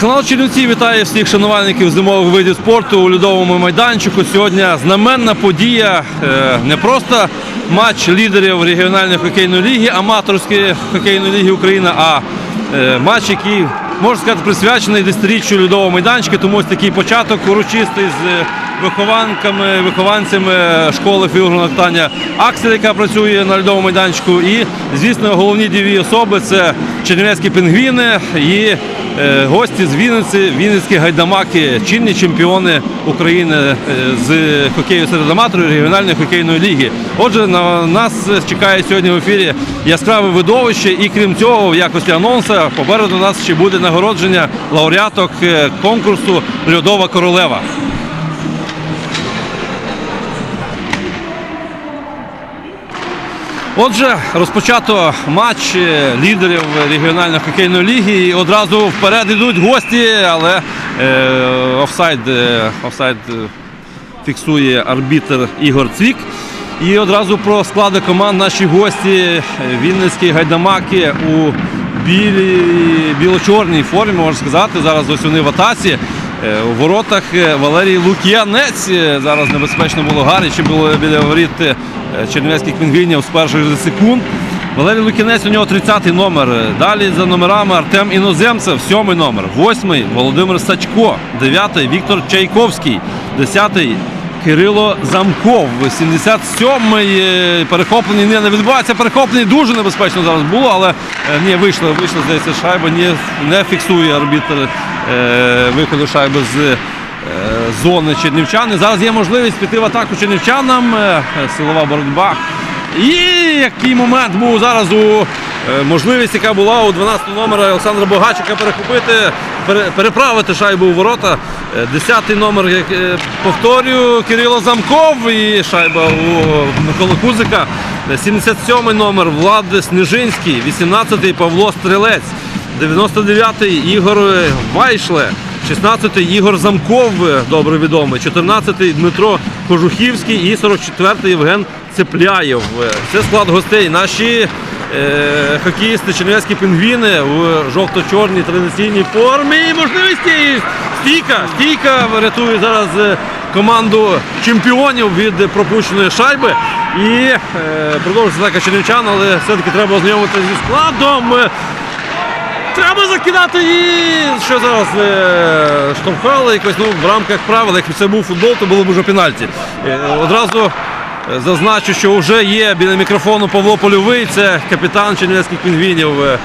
Телеканал Чернівці вітає всіх шанувальників зимових видів спорту у льодовому майданчику. Сьогодні знаменна подія. Е, Не просто матч лідерів регіональної хокейної ліги, аматорської хокейної ліги України, а е, матч, який можна сказати присвячений десятиріччю льодового майданчика. Тому ось такий початок урочистий з е, вихованками, вихованцями школи фігурного катання Аксель, яка працює на льодовому майданчику. І, звісно, головні діві особи це чернівецькі пінгвіни і Е, Гості з Вінниці, Вінницькі гайдамаки, чинні чемпіони України е, з хокею серед аматорів регіональної хокейної ліги. Отже, на нас чекає сьогодні в ефірі яскраве видовище, і крім цього, в якості анонса, попереду нас ще буде нагородження лауреаток е, конкурсу Льодова королева. Отже, розпочато матч лідерів регіональної хокейної ліги. І одразу вперед йдуть гості, але е, офсайд, е, офсайд е, фіксує арбітр Ігор Цвік. І одразу про склади команд наші гості Вінницькі гайдамаки у білій, біло-чорній формі, можна сказати. Зараз ось вони в атаці. Е, У воротах е, Валерій Лук'янець. Е, Зараз небезпечно було гаряче було біля воріт чернівецьких пінгвінів з перших секунд. Валерій Лук'янець у нього 30-й номер. Далі за номерами Артем Іноземцев, 7-й номер, 8-й Володимир Сачко, 9-й Віктор Чайковський, 10-й Кирило Замков, 77-й е, перехоплений не, не відбувається. Перехоплений дуже небезпечно зараз було, але е, ні, вийшло, вийшло, здається, шайба не, не фіксує арбітр е, виходу шайби з е, зони чернівчани. Зараз є можливість піти в атаку чернівчанам. Е, силова боротьба. І який момент був зараз у можливість, яка була у 12 номера Олександра Богачика перехопити, пере- переправити шайбу у ворота. Е, 10 номер, як, е, повторюю, Кирило Замков і шайба у Миколи Кузика. Е, 77 номер Влад Снежинський, 18 Павло Стрелець, 99-й Ігор Вайшле. 16-й Ігор Замков, е, добре відомий, 14-й Дмитро Кожухівський і 44-й Євген Цепляєв. Е, Це склад гостей. Наші е, хокеїсти, чернівецькі пінгвіни в жовто-чорній традиційній формі. І можливості стійка. Стійка рятує зараз е, команду чемпіонів від пропущеної шайби. І е, продовжується атака чернівчан, але все-таки треба ознайомитися зі складом. Е, Треба закидати і що зараз е, штовхали якось ну, в рамках правил. Якби це був футбол, то було б вже пенальті. Е, одразу е, зазначу, що вже є біля мікрофону Павло Польовий, це капітан Чернівецьких пінгвінів, е,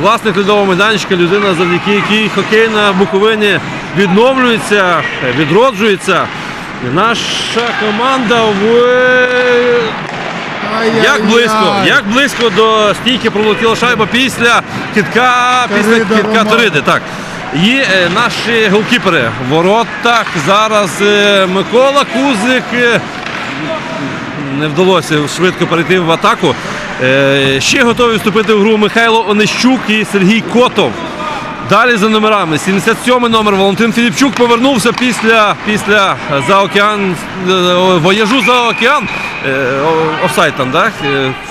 власник льодового майданчика, людина, завдяки якій хокей на Буковині відновлюється, е, відроджується. Наша команда в як близько, як близько до стійки пролетіла шайба після китка, після китка Ториди. Так. І е, наші голкіпери в воротах зараз е, Микола Кузик. Не вдалося швидко перейти в атаку. Е, ще готові вступити в гру Михайло Онищук і Сергій Котов. Далі за номерами. 77 номер Валентин Філіпчук повернувся після, після за океан е, вояжу за океан. Е, Офсайд там, так?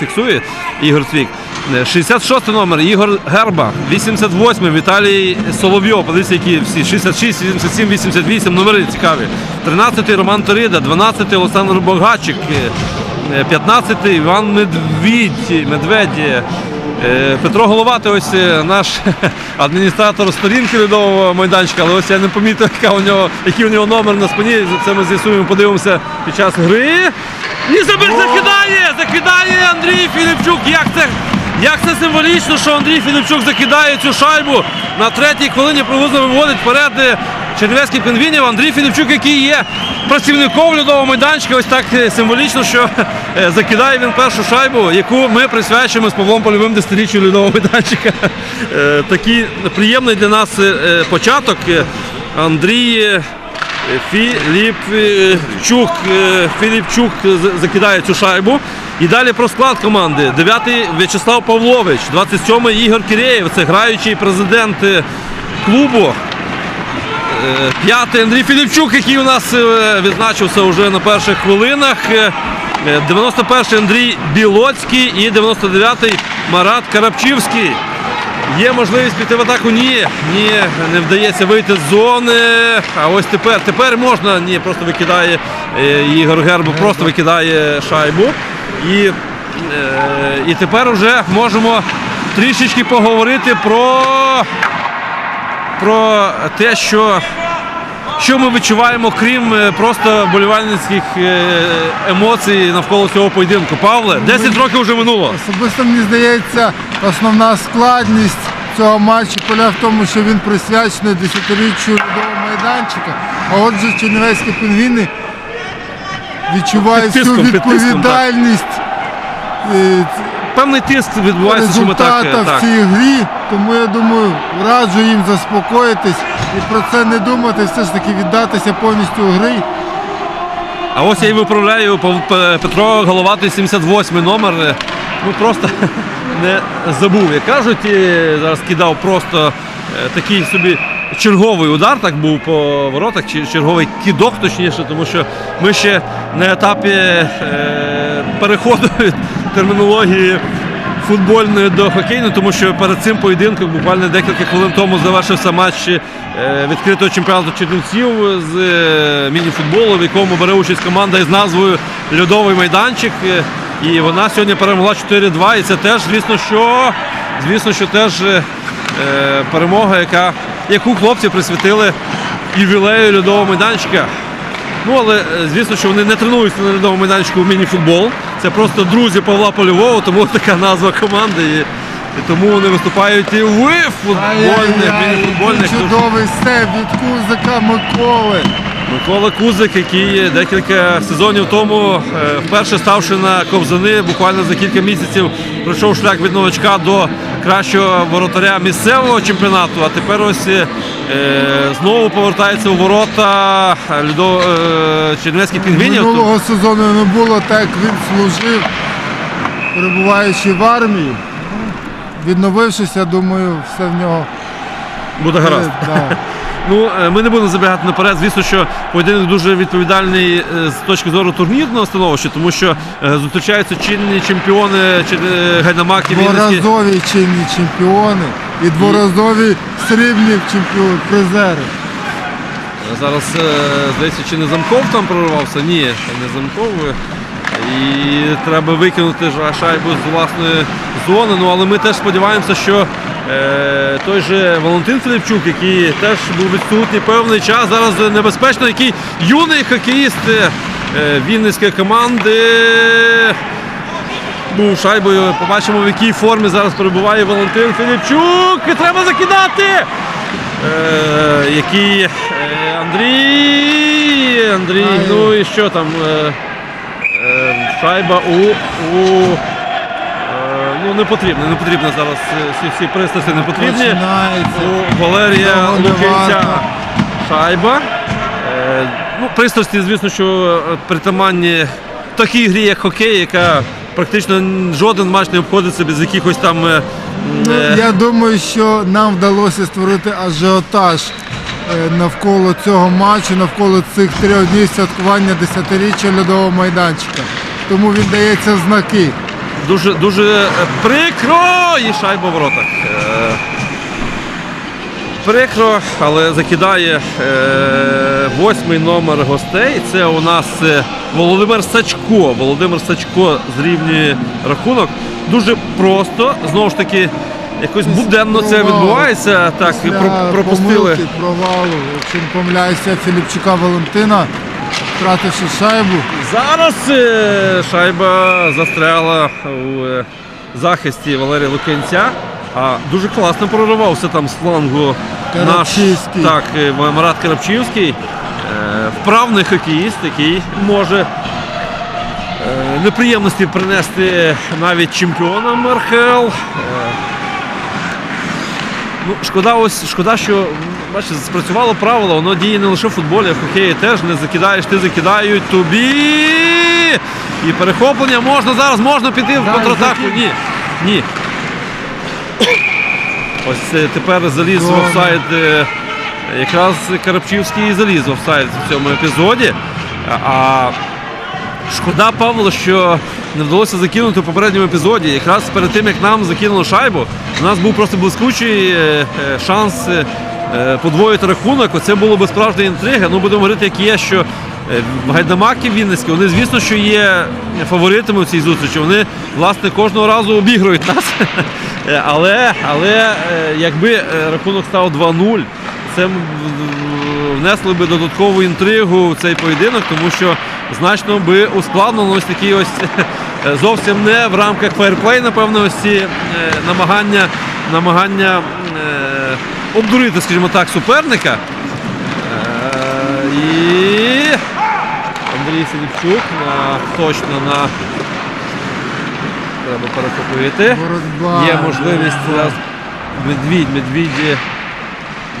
Фіксує Ігор Цвік. Е, 66 номер Ігор Герба. 88 Віталій Соловйов. Подивіться, які всі 66, 87, 88 номери цікаві. 13 Роман Торида, 12 Олександр Богачик. е, 15 Іван Медвідь, Медведі. Е, Петро Головати, ось е, наш адміністратор сторінки льодового майданчика, але ось я не помітив, яка у нього, який у нього номер на спині. Це ми з'ясуємо, подивимося під час гри. І забір закидає! Закидає Андрій Філіпчук. Як це, як це символічно, що Андрій Філіпчук закидає цю шайбу на третій хвилині приблизно виводить вперед е, чернівецьких пінгвінів. Андрій Філіпчук, який є працівником льодового майданчика, ось так е, символічно, що е, закидає він першу шайбу, яку ми присвячуємо з Павлом Польовим десятиріччю льодового майданчика. Такий приємний для нас початок. Андрій Філіпчук, е, Філіпчук закидає цю шайбу. І далі про склад команди. 9-й В'ячеслав Павлович, 27-й Ігор Кирєєв, це граючий президент е, клубу. Е, П'ятий Андрій Філіпчук, який у нас е, відзначився вже на перших хвилинах. Е, е, 91-й Андрій Білоцький і 99-й Марат Карапчівський. Є можливість піти в атаку? Ні. Ні, не вдається вийти з зони. А ось тепер, тепер можна. Ні, просто викидає е, Ігор Гербо, просто викидає шайбу. І, е, і тепер вже можемо трішечки поговорити про, про те, що, що ми відчуваємо, крім е, просто болівальницьких е, емоцій навколо цього поєдинку. Павле, 10 років вже минуло. Особисто мені здається, основна складність цього матчу поля в тому, що він присвячений десятиріччю льодового майданчика. А отже, чернівецькі пінгвіни відчувають всю відповідальність е, Певний тиск відбувається, що ми так. результата е, в так. грі. Тому я думаю, раджу їм заспокоїтись і про це не думати, все ж таки віддатися повністю грі. А ось я і виправляю Петро Головатий 78 номер. Ну просто не забув. Як кажуть, зараз кидав просто е, такий собі черговий удар, так був по воротах, чи черговий кідок, точніше, тому що ми ще на етапі е, переходу від термінології футбольної до хокейної, тому що перед цим поєдинком буквально декілька хвилин тому завершився матч е, відкритого чемпіонату Чернівців з е, міні-футболу, в якому бере участь команда із назвою Льодовий майданчик. Е, І вона сьогодні перемогла 4-2. І це теж, звісно, що, звісно, що теж перемога, яка, яку хлопці присвятили ювілею льодового майданчика. Ну, але е, звісно, що вони не тренуються на льодовому майданчику в міні-футбол. Це просто друзі Павла Польового, тому така назва команди. І, і тому вони виступають і в футбольних, міні-футбольних. чудовий степ від Кузика Миколи. Микола Кузик, який декілька сезонів тому, е, вперше ставши на ковзани, буквально за кілька місяців пройшов шлях від новачка до кращого воротаря місцевого чемпіонату, а тепер ось е, знову повертається у ворота Людо, е, Чернівецьких пінгвінів. Минулого сезону не було так, як він служив, перебуваючи в армії. Відновившися, думаю, все в нього. Буде гаразд. е, да. Ну, е, ми не будемо забігати наперед. Звісно, що поєдинок дуже відповідальний е, з точки зору турнірного становища, тому що е, зустрічаються чинні чемпіони чи гайдамаки Дворазові чинні чемпіони і дворазові срібні чемпіони, призери. Зараз, здається, чи не замков там проривався? Ні, не замков. І треба викинути шайбу з власної зони. Ну, але ми теж сподіваємося, що е, той же Валентин Філіпчук, який теж був відсутній певний час, зараз небезпечно, який юний хокеїст е, Вінницької команди. Був шайбою. Побачимо, в якій формі зараз перебуває Валентин Філіпчук. І треба закидати. Е, який е, Андрій. Андрій, ну і що там? Е, е, шайба у. у е, ну не потрібно, не потрібно зараз е, всі, всі пристрасті не потрібні. Починається. У Валерія Того не шайба. Е, ну, пристрасті, звісно, що е, притаманні такій грі, як хокей, яка практично жоден матч не обходиться без якихось там. е, Ну, е, я думаю, що нам вдалося створити ажіотаж навколо цього матчу, навколо цих трьох днів святкування десятиріччя льодового майданчика. Тому він дається знаки. Дуже дуже е, прикро і шайба в воротах. Е, Прикро, але закидає е, восьмий номер гостей. Це у нас Володимир Сачко. Володимир Сачко зрівнює рахунок. Дуже просто, знову ж таки, якось буденно це відбувається. Так, Після пропустили. помилки, провалу, не помиляюся, Філіпчука Валентина, втративши шайбу. Зараз е, шайба застряла у е, захисті Валерія Лукинця. А дуже класно проривався там з флангу наш так, е, Марат Карапчівський. Вправний хокеїст, який може неприємності принести навіть чемпіонам РХЛ. Ну, шкода, ось шкода, що бачите, спрацювало правило, воно діє не лише в футболі, а в хокеї теж не закидаєш, ти закидають тобі. І перехоплення можна зараз, можна піти в контратаку. Ні. Ні. Ось е, тепер заліз в офсайд. е, Якраз Карапчівський і заліз в офсайд в цьому епізоді. А Шкода, Павло, що не вдалося закинути в попередньому епізоді. Якраз перед тим, як нам закинули шайбу, у нас був просто блискучий е, шанс подвоїти рахунок. Оце було би справжня інтрига. Ну, будемо говорити, як є, що е, гайдамаки Вінницькі, вони, звісно, що є фаворитами у цій зустрічі. Вони, власне, кожного разу обігрують нас. Е, Але, але е, якби е, рахунок став 2-0, це внесли би додаткову інтригу в цей поєдинок, тому що значно би ускладнено ось такі ось е, зовсім не в рамках фейерплей, напевно, ось ці е, намагання, намагання е, обдурити, скажімо так, суперника. Е, І Андрій Селіпчук на, точно на треба перехопити. Є можливість зараз медвідь, медвіді,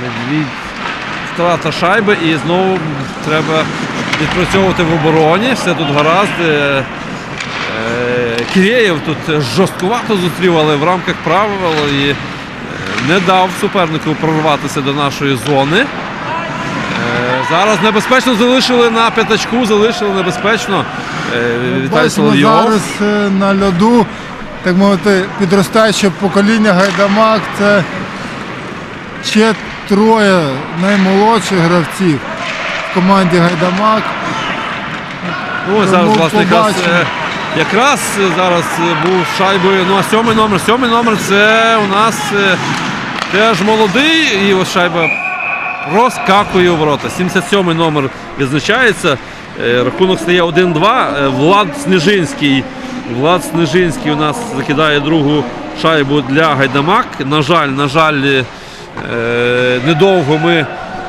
медвідь, втрата шайби і знову треба відпрацьовувати в обороні. Все тут гаразд. Е, е, Кірєєв тут жорсткувато зустрів, але в рамках правил і е, не дав супернику прорватися до нашої зони. Е, Зараз небезпечно залишили на п'ятачку, залишили небезпечно. Е, Віталій Бачимо Соловйов. зараз е, на льоду, так мовити, підростаюче покоління гайдамак. Це ще троє наймолодших гравців в команді Гайдамак. Ну, зараз, Тому власне, якраз, якраз зараз був шайбою. Ну, а сьомий номер. Сьомий номер це у нас теж молодий. І ось шайба розкакує у ворота. 77-й номер відзначається. Е, Рахунок стає 1-2. Е, Влад Снежинський. Влад Снежинський у нас закидає другу шайбу для Гайдамак. На жаль, на жаль, е, недовго ми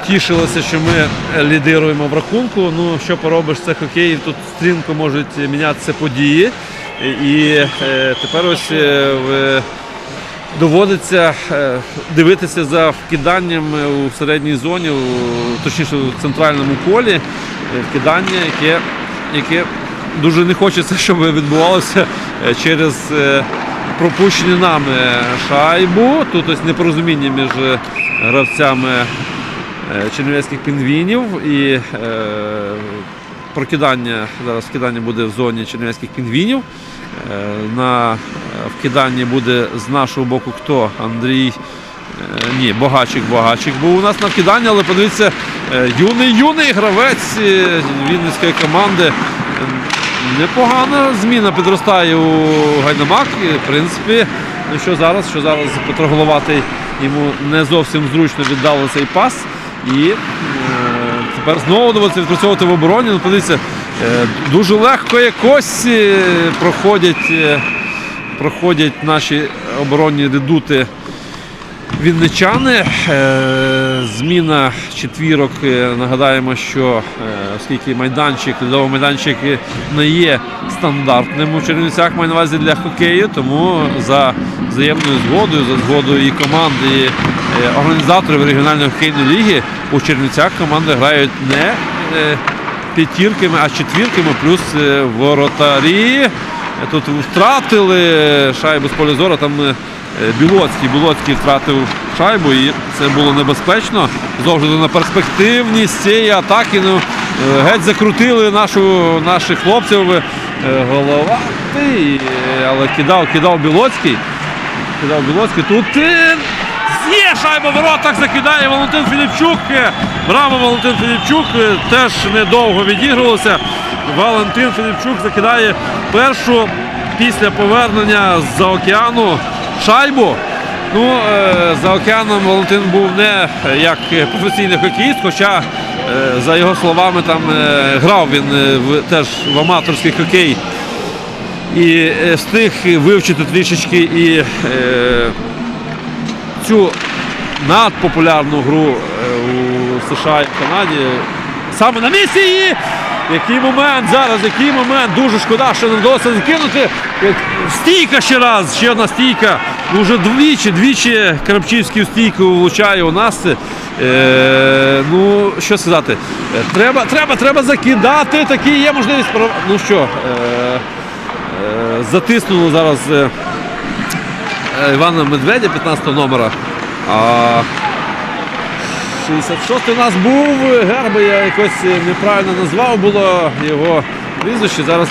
тішилися, що ми лідируємо в рахунку. Ну, що поробиш, це хокей, тут стрімко можуть мінятися події. І тепер ось доводиться е, дивитися за вкиданням е, у середній зоні, точніше у центральному колі, е, вкидання, яке, яке дуже не хочеться, щоб відбувалося через пропущені нами шайбу. Тут ось непорозуміння між гравцями чернівецьких пінгвінів і прокидання, зараз вкидання буде в зоні чернівецьких пінгвінів. Е, На е, вкиданні буде з нашого боку хто? Андрій. е, Ні, Богачик, Богачик був у нас на вкиданні, але подивіться, е, юний юний гравець Вінницької команди. Непогана зміна підростає у Гайдамак. В принципі, ну що зараз, що зараз Петро Головатий йому не зовсім зручно віддали цей пас. І е, тепер знову доводиться відпрацьовувати в обороні. Ну, подивіться, дуже легко якось е, проходять, е, проходять наші оборонні редути Вінничани. Е, Зміна четвірок. е, Нагадаємо, що е, оскільки майданчик, льодовий майданчик е, не є стандартним у Чернівцях, маю на увазі для хокею, тому за взаємною згодою, за згодою і команди, і е, організаторів регіональної хокейної ліги у Чернівцях команди грають не е, п'ятірками, а четвірками, плюс е, воротарі. Тут втратили шайбу з поля зору, там е, Білоцький. Білоцький втратив шайбу і це було небезпечно. Таки, на перспективність цієї атаки. Ну, е, геть закрутили нашу, наших хлопців. Головатий, е, але кидав, кидав Білоцький. Кидав Білоцький. Тут є шайба в воротах, закидає Валентин Філіпчук. Е, Браво, Валентин Філіпчук. Е, Теж недовго відігрувався. Валентин Філіпчук закидає першу після повернення з-за океану шайбу. Ну, е, за океаном Валентин був не як професійний хокеїст, хоча, за його словами, там грав він теж в аматорський хокей і встиг вивчити трішечки і цю надпопулярну гру е, у США і Канаді. Саме на місці і який момент зараз, який момент, дуже шкода, що не вдалося закинути. Стійка ще раз, ще одна стійка. Вже двічі, двічі Карапчівський у стійку влучає у нас. Е, ну, що сказати, Е, треба, треба, треба закидати. Такі є можливість. Ну що, е, е, затиснули зараз. Е, Івана Медведя, 15 номера. А 66 у нас був Герби, я якось неправильно назвав, було його прізвище. Зараз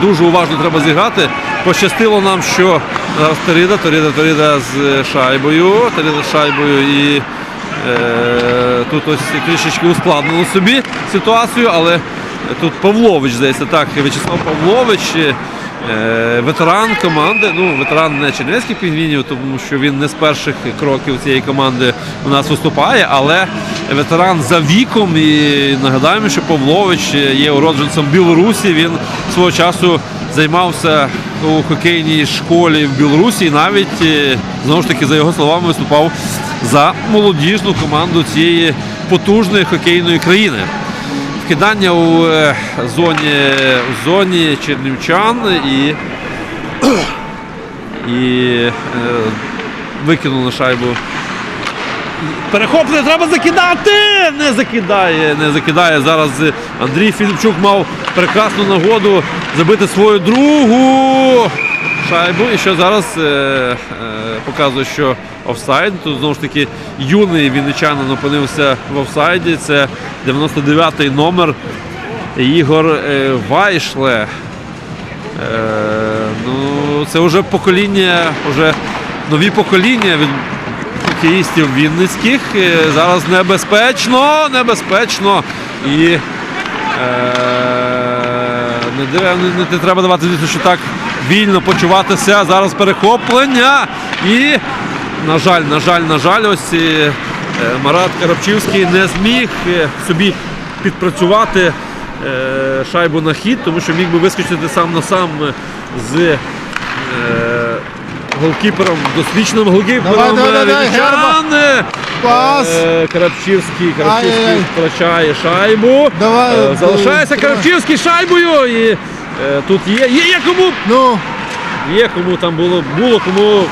дуже уважно треба зіграти. Пощастило нам, що зараз Терида, Терида, Терида з шайбою, Терида з шайбою і е, тут ось трішечки ускладнило собі ситуацію, але тут Павлович, здається, так, В'ячеслав Павлович. Е, ветеран команди, ну ветеран не чернівецьких пінгвінів, тому що він не з перших кроків цієї команди у нас виступає, але ветеран за віком. І нагадаємо, що Павлович є уродженцем Білорусі. Він свого часу займався у хокейній школі в Білорусі і навіть е, знову ж таки, за його словами, виступав за молодіжну команду цієї потужної хокейної країни кидання у е, зоні, у зоні чернівчан і, і е, викинули шайбу. Перехоплення треба закидати! Не закидає, не закидає. Зараз Андрій Філіпчук мав прекрасну нагоду забити свою другу шайбу. І що зараз е, е, показує, що офсайд. Тут знову ж таки юний вінничанин опинився в офсайді. Це 99-й номер Ігор е, Вайшле. Е, ну, це вже покоління, вже нові покоління від хокеїстів вінницьких. Е, Зараз небезпечно, небезпечно. І е, не, див- не, не треба давати звісно, що так вільно почуватися. Зараз перехоплення. І, на жаль, на жаль, на жаль, ось е, Марат Карапчівський не зміг е, собі підпрацювати е, шайбу на хід, тому що міг би вискочити сам на сам з голкіпером, досвідченим голкіпером Вінничан. Пас. Карапчівський, Карапчівський втрачає шайбу. Давай, Залишається. Карапчівський шайбою. І тут є, є, є кому. Ну, Є кому там було, було кому.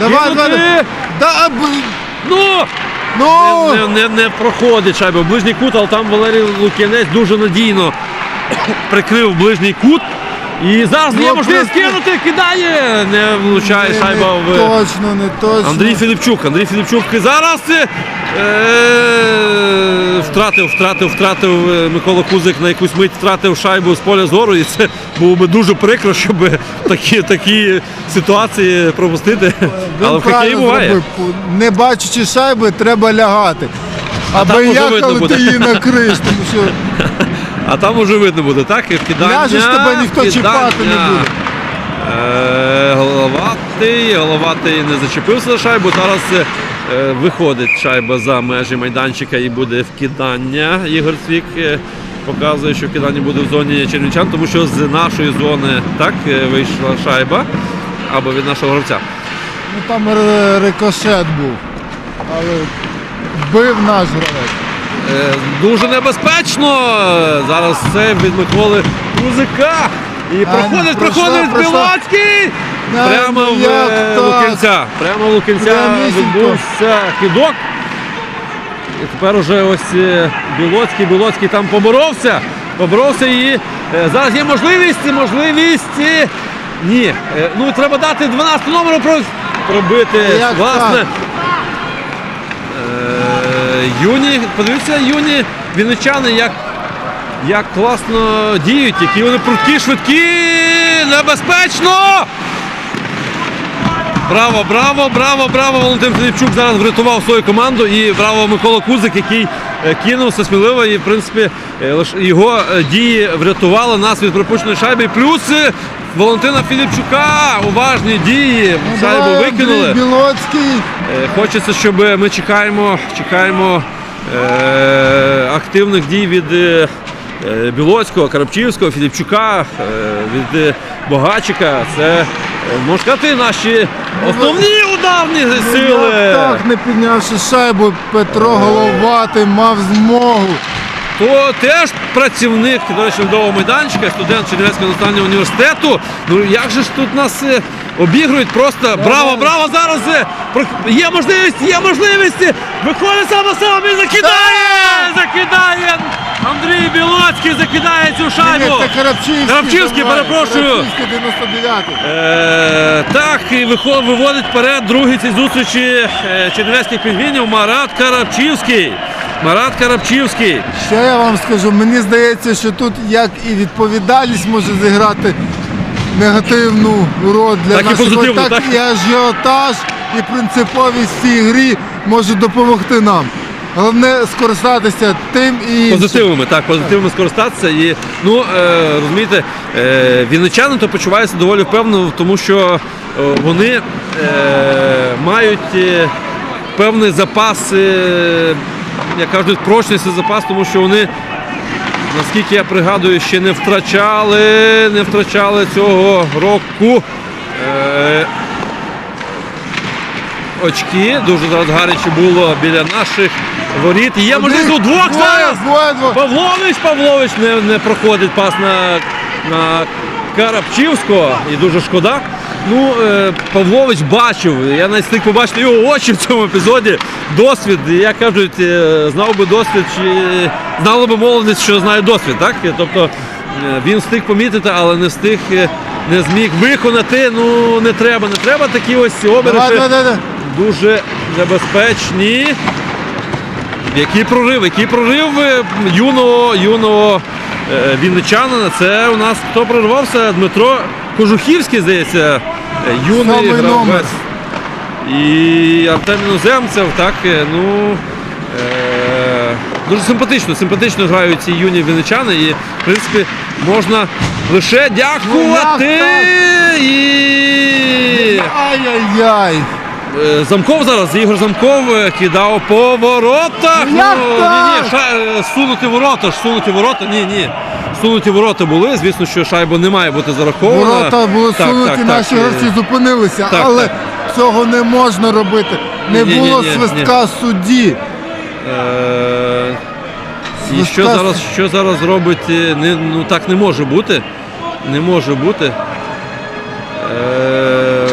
давай, кинути. давай. Да, б- Ну! ну, Не, не, не проходить шайба. Ближній кут, але там Валерій Лук'янець дуже надійно прикрив ближній кут. І зараз є Ну, можливість просто- кинути, кидає, не влучає не, шайба не в. точно, не точно. Андрій Філіпчук. Андрій Філіпчук і зараз е, е, втратив, втратив, втратив е, Микола Кузик на якусь мить втратив шайбу з поля зору. І це було би дуже прикро, щоб такі, такі ситуації пропустити. Він Але в хокеї правильно буває. зробив. Не бачачи шайби, треба лягати. Аби уже видно буде. ти її накриєш, тому що А там уже видно буде, так? І вкидання. ляжеш, тебе ніхто вкидання. чіпати не буде. Е, головатий, головатий не зачепився за шайбу. Зараз е, виходить шайба за межі майданчика і буде вкидання. Ігор Цвік е, показує, що вкидання буде в зоні чернівчан, тому що з нашої зони так е, вийшла шайба або від нашого гравця. ну, там рикошет був. Але бив наш гравець. Е, Дуже небезпечно. Зараз це від Миколи Кузика. І проходить, проходить пройшла. Білоцький. Прямо в як е. Лукінця. Прямо в Лукінця відбувся кидок. І тепер уже ось е, Білоцький, Білоцький там поборовся. Поборовся і зараз є можливість, можливість. Ні. Ну треба дати 12 номеру пробити. Як Власне. так? Юні, подивіться, юні вінничани, як, як класно діють, які вони прудкі, швидкі, небезпечно! Браво, браво, браво, браво! Валентин Філіпчук зараз врятував свою команду і браво Микола Кузик, який е, кинувся сміливо і в принципі е, його е, дії врятували нас від пропущеної шайби. Плюс Валентина Філіпчука уважні дії. Ну, Шайбу викинули. Білоцький. Е, Хочеться, щоб ми чекаємо, чекаємо е, активних дій від е, е, Білоцького, Карапчівського, Філіпчука, е, від е, Богачика. Це, можна сказати, наші основні ударні сили. Як так, не піднявши шайбу, Петро Головатий мав змогу. То теж працівник до речі, нового майданчика, студент Чернівецького національного університету. Ну як же ж тут нас е, обігрують просто браво, браво! Зараз е, є можливість, є можливість! Виходить сам на сам і закидає! Закидає! Андрій Білоцький закидає цю Ні, шайбу. Карапчинський. Карапчинський, перепрошую. Карапчинський 99-й. Е, так, і виводить вперед другий цій зустрічі е, чернівецьких пінгвінів Марат Карапчівський. Марат Карапчівський. Що я вам скажу? Мені здається, що тут як і відповідальність може зіграти негативну роль для Так і позитивну, так? і ажіотаж, і принциповість в цій грі можуть допомогти нам. Головне скористатися тим і іншим. Позитивними, так, позитивно скористатися. І, ну, е, розумієте, е, вінничани то почуваються доволі впевнено, тому що е, вони мають певний запас, як кажуть, прочність і запас, тому що вони, наскільки я пригадую, ще не втрачали, не втрачали цього року. Очки. Дуже зараз гаряче було біля наших воріт. І Є можливість у двох Двоє, зараз. двоє, двоє. Павлович Павлович не, не проходить пас на, на Карапчівського і дуже шкода. Ну, е, Павлович бачив, я навіть встиг побачити його очі в цьому епізоді. Досвід, як кажуть, е, знав би досвід, чи знала би молодість, що знає досвід. Так? Тобто е, він встиг помітити, але не встиг, не зміг виконати. Ну не треба, не треба такі ось обережі давай. дуже небезпечні. Який прорив, який прорив е, юного, юного е, вінничанина. Це у нас хто проривався? Дмитро Кожухівський, здається, е, юний гравець. І Артем Іноземцев, так, ну. Дуже симпатично, симпатично грають ці юні вінничани. І, в принципі, можна лише дякувати. І... Ай-яй-яй. Е, Замков зараз, Ігор Замков е, кидав по воротах. Ну, як ні, так? ні, ша, е, сунути ворота, сунути ворота, ні, ні. Сунуті ворота були. Звісно, що шайба не має бути зарахована. Ворота були Так, сунуті, так, наші гравці зупинилися, так, але так. цього не можна робити. Не Ні, ні, було ні, ні, свистка судді. Е, І Свистка- що зараз, що зараз робить? е, Не, ну так не може бути. Не може бути. Е,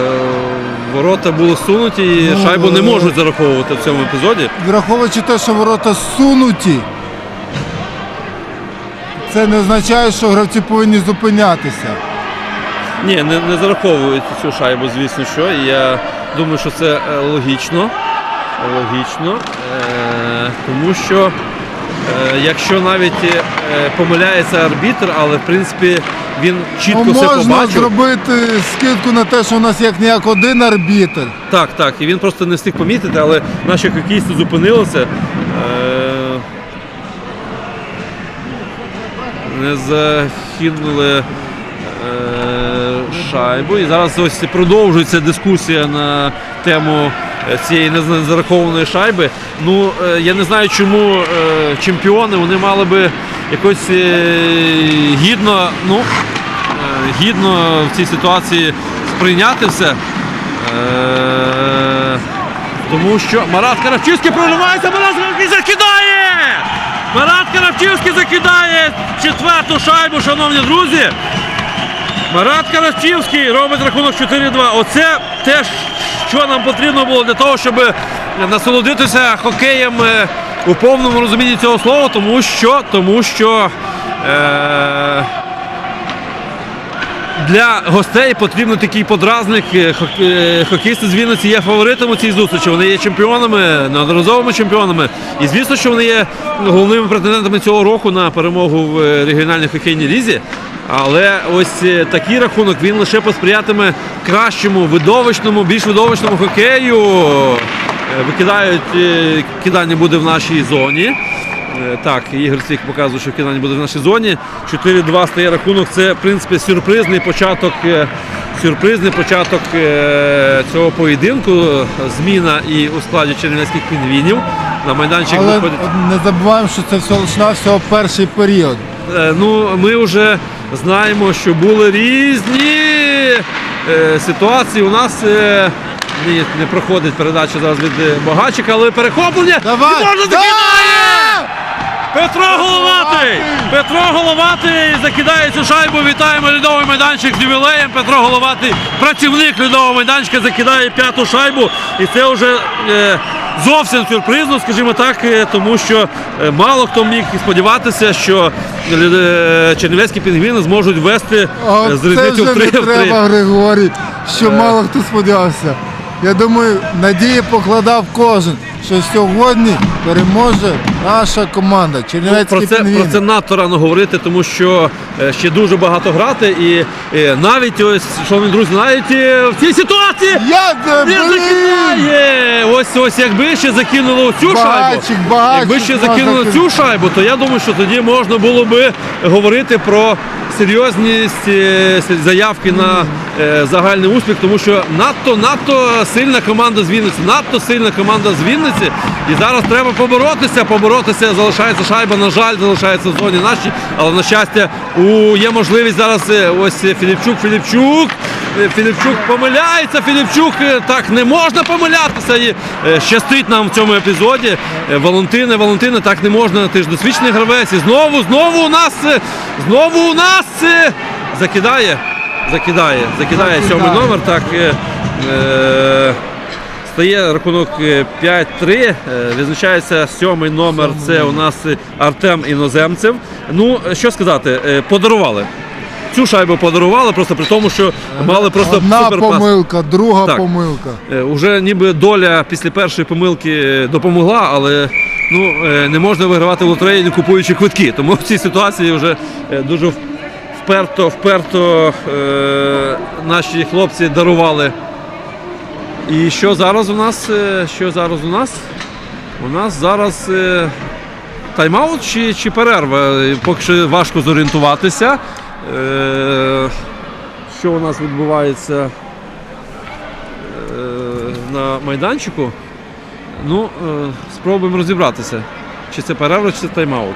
Ворота були сунуті і Ну, шайбу не е, можуть зараховувати в цьому епізоді. Враховуючи те, що ворота сунуті, це не означає, що гравці повинні зупинятися. Ні, не, не зараховують цю шайбу, звісно, що. І я думаю, що це логічно. Логічно. Е, тому що якщо навіть е, помиляється арбітр, але в принципі він чітко Ну, все можна зробити скидку на те, що у нас як ніяк один арбітр. Так, так. І він просто не встиг помітити, але наші хокеїсти зупинилися. Е, не західнули е, шайбу. І зараз ось продовжується дискусія на тему е, цієї незарахованої шайби. Ну, е, я не знаю, чому е, чемпіони вони мали би якось е, гідно, ну, е, гідно в цій ситуації сприйняти все. Е, Тому що Марат Каравчівський проривається, Марат Каравчівський закидає! Марат Каравчівський закидає четверту шайбу, шановні друзі. Марат Каравчівський робить рахунок 4-2. Оце те, що нам потрібно було для того, щоб насолодитися хокеєм е, у повному розумінні цього слова, тому що, тому що е, для гостей потрібен такий подразник. Е, е, Хокеїсти з Вінниці є фаворитами у цій зустрічі. Вони є чемпіонами, неодноразовими чемпіонами. І звісно, що вони є головними претендентами цього року на перемогу в е, регіональній хокейній лізі. Але ось е, такий рахунок він лише посприятиме кращому, видовищному, більш видовищному хокею. Е, Викидають, е, кидання буде в нашій зоні. Так, Ігор Цих показує, що кидання буде в нашій зоні. 4-2 стає рахунок. Це, в принципі, сюрпризний початок, сюрпризний початок цього поєдинку. Зміна і у складі чернівецьких пінгвінів. На майданчик Але виходить. не забуваємо, що це всього лиш навсього перший період. Ну, ми вже знаємо, що були різні е, ситуації. У нас е, ні, не проходить передача зараз від Богачика, але перехоплення. Давай! І можна Да! Петро Головатий! Петро Головатий закидає цю шайбу. Вітаємо льодовий майданчик з ювілеєм. Петро Головатий, працівник льодового майданчика, закидає п'яту шайбу. І це вже е, зовсім сюрпризно, скажімо так, е, тому що е, мало хто міг сподіватися, що чернівецькі пінгвіни зможуть вести А з різницю в 3 не в 3. треба, Григорій, що мало хто сподівався. Я думаю, надії покладав кожен, що сьогодні переможе наша команда. Чернівецькі Ну, Про це, про це надто рано говорити, тому що е, ще дуже багато грати. І е, навіть ось, шановні друзі, навіть в цій ситуації Я не не закидає! Ось ось якби ще закинуло цю Багачик, шайбу, багачик якби ще закинуло цю шайбу, то я думаю, що тоді можна було би говорити про серйозність е, заявки на е, загальний успіх, тому що надто надто сильна команда з Вінниці, надто сильна команда з Вінниці. І зараз треба поборотися. Поборотися залишається шайба. На жаль, залишається в зоні нашій, але на щастя, у є можливість зараз. е, Ось е, Філіпчук, Філіпчук. Е, Філіпчук помиляється. Філіпчук так не можна помилятися. І щастить нам в цьому епізоді. Валентине, Валентине, так не можна. Ти ж досвідчений гравець. І знову, знову у нас, знову у нас закидає. Закидає, закидає сьомий номер. Так е, стає рахунок е, 5-3. Е, Відзначається сьомий номер. Це у нас е, Артем Іноземцев. Ну що сказати, е, подарували. Цю шайбу подарували, просто при тому, що мали просто Одна суперпас. помилка, друга Так. помилка. Е, Уже ніби доля після першої помилки е, допомогла, але ну, е, не можна вигравати в лотереї, не купуючи квитки. Тому в цій ситуації вже е, дуже вперто, вперто е, наші хлопці дарували. І що зараз у нас? е, Що зараз у нас? У нас зараз е, тайм-аут чи, чи перерва? Е, Поки що важко зорієнтуватися. Що у нас відбувається? на майданчику. Ну, спробуємо розібратися, чи це перерва, чи це тайм-аут.